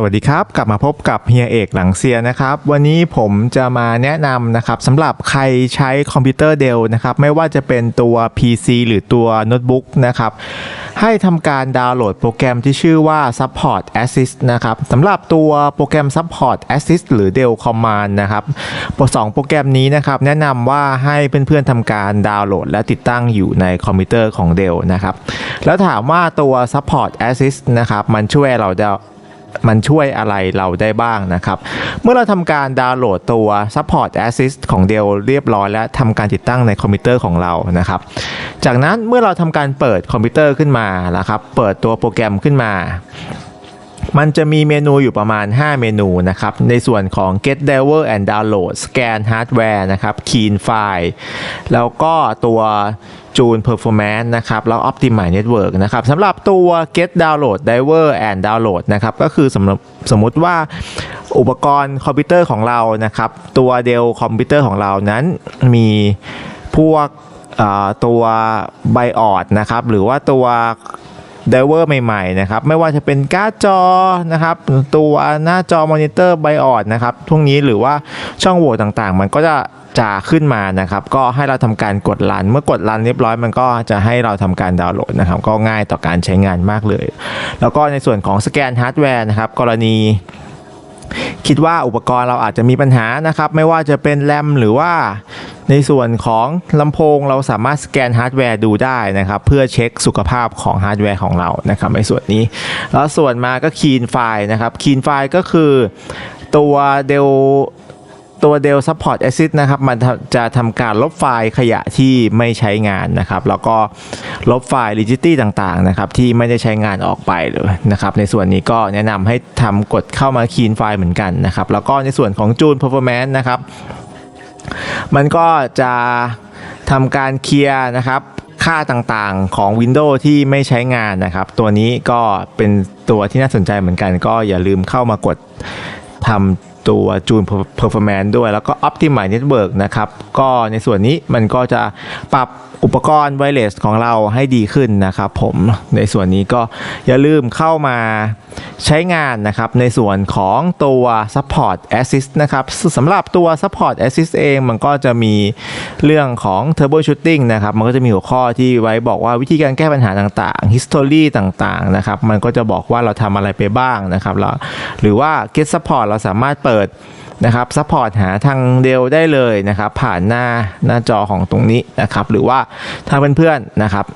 สวัสดีครับ กลับมาพบกับเฮียเอกหลังเซียนะครับ วันนี้ผมจะมาแนะนำนะครับสำหรับใครใช้คอมพิวเตอร์เดลนะครับ ไม่ว่าจะเป็นตัว PC หรือตัวโน้ตบุ๊กนะครับ ให้ทำการดาวน์โหลดโปรแกรมที่ชื่อว่า Support Assist นะครับสำหรับตัวโปรแกรม Support Assist หรือ Dell Command นะครับสองโปรแกรมนี้นะครับแนะนำว่าให้เพื่อนๆทำการดาวน์โหลด และติดตั้งอยู่ในคอมพิวเตอร์ของ Dell นะครับแล้วถามว่าตัว Support Assist นะครับมันช่วยเราได้ มันช่วยอะไรเราได้บ้างนะครับ เมื่อเราทำการดาวน์โหลดตัว Support Assist ของเดลเรียบร้อยและทำการติดตั้งในคอมพิวเตอร์ของเรานะครับ จากนั้นเมื่อเราทำการเปิดคอมพิวเตอร์ขึ้นมานะครับ เปิดตัวโปรแกรมขึ้นมา มันจะมีเมนูอยู่ประมาณ 5 เมนูนะครับ ในส่วนของ Get Driver and Download Scan Hardware นะครับ Clean File แล้วก็ตัว Tune Performance นะครับ แล้ว Optimize Network นะครับสำหรับตัว Get Download Driver and Download นะครับ ก็คือสำหรับสมมติว่าอุปกรณ์คอมพิวเตอร์ของเรานะครับ ตัว Dell คอมพิวเตอร์ของเรานั้นมีพวกตัว BIOS นะครับ หรือว่าตัว ไดเวอร์ใหม่ๆนะครับไม่ว่าจะเป็นการ์ดจอนะครับตัวหน้าจอมอนิเตอร์ไบออดนะครับพวกนี้หรือว่าช่องโหว่ต่างๆ มันก็จะจะขึ้นมานะครับ ก็ให้เราทำการกดรัน เมื่อกดรันเรียบร้อยมันก็จะให้เราทำการดาวน์โหลดนะครับ ก็ง่ายต่อการใช้งานมากเลย แล้วก็ในส่วนของสแกนฮาร์ดแวร์นะครับ กรณี คิดว่าอุปกรณ์เราอาจจะมีปัญหานะครับ ไม่ว่าจะเป็นแรมหรือว่าในส่วนของลำโพงเราสามารถสแกนฮาร์ดแวร์ดูได้นะครับ เพื่อเช็คสุขภาพของฮาร์ดแวร์ของเรานะครับในส่วนนี้ แล้วส่วนมาก็คีนไฟล์นะครับคีนไฟล์ก็คือตัวเดล ตัว Dell Support Assist นะครับมันจะทำการลบไฟล์ขยะที่ไม่ใช้งานนะครับ แล้วก็ลบไฟล์ rigidity ต่างๆนะครับที่ไม่ได้ใช้งานออกไปเลยนะครับ ในส่วนนี้ก็แนะนำให้ทำกดเข้ามาคีนไฟล์เหมือนกันนะครับ แล้วก็ในส่วนของ June Performance นะครับ มันก็จะทำการเคลียร์นะครับค่าต่างๆของ Windows ที่ไม่ใช้งานนะครับ ตัวนี้ก็เป็นตัวที่น่าสนใจเหมือนกัน ก็อย่าลืมเข้ามากดทำ ตัว June Performance ด้วย แล้วก็ Optimize Network นะครับ ก็ในส่วนนี้มันก็จะปรับอุปกรณ์ไวเลสของเราให้ดีขึ้นนะครับผมในส่วนนี้ก็อย่าลืมเข้ามาใช้งานนะครับในส่วนของตัว Support Assist นะครับสำหรับตัว Support Assist เองมันก็จะมีเรื่องของ Turbo Shooting นะครับ มันก็จะมีหัวข้อที่ไว้บอกว่าวิธีการแก้ปัญหาต่างๆ History ต่างๆนะครับ มันก็จะบอกว่าเราทำอะไรไปบ้างนะครับแล้วหรือว่า Get Support เราสามารถเปิดนะครับซัพพอร์ตหาทางเดลได้เลยนะครับผ่านหน้าหน้าจอของตรงนี้นะครับหรือว่าถ้าเพื่อนๆนะครับ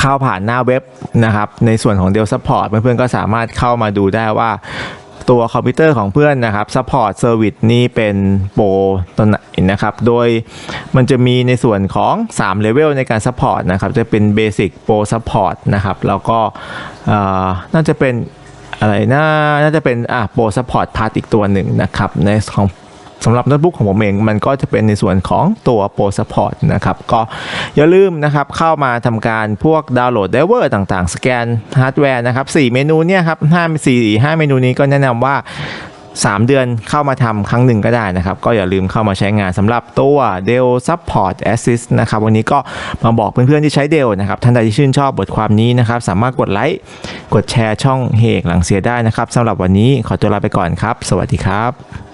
เข้าผ่านหน้าเว็บนะครับในส่วนของ Dell Support เพื่อนๆก็สามารถเข้ามาดูได้ว่าตัวคอมพิวเตอร์ของเพื่อนนะครับ Support Service นี่เป็นโปรตัวไหนนะครับ โดยมันจะมีในส่วนของ3 Level ในการ Support นะครับ จะเป็น Basic Pro Support นะครับ แล้วก็น่าจะเป็น อะไรน่าน่าจะเป็นอะโปรซัพพอร์ตพาร์ตอีกตัวหนึ่งนะครับในของสำหรับโน้ตบุ๊กของผมเองมันก็จะเป็นในส่วนของตัวโปรซัพพอร์ตนะครับ ก็อย่าลืมนะครับเข้ามาทำการพวกดาวน์โหลดไดเวอร์ต่างๆ สแกนฮาร์ดแวร์นะครับ 4 เมนูเนี่ยครับ5 4 5 เมนูนี้ก็แนะนำว่า 3 เดือนเข้ามาทำครั้งหนึ่งก็ได้นะครับ ก็อย่าลืมเข้ามาใช้งานสำหรับตัว Dell Support Assist นะครับวันนี้ก็มาบอกเพื่อนๆที่ใช้ Dell นะครับท่านใดที่ชื่นชอบบทความนี้นะครับสามารถกดไลค์กดแชร์ช่องเฮกหลังเสียได้นะครับสำหรับวันนี้ขอตัวลาไปก่อนครับ สวัสดีครับ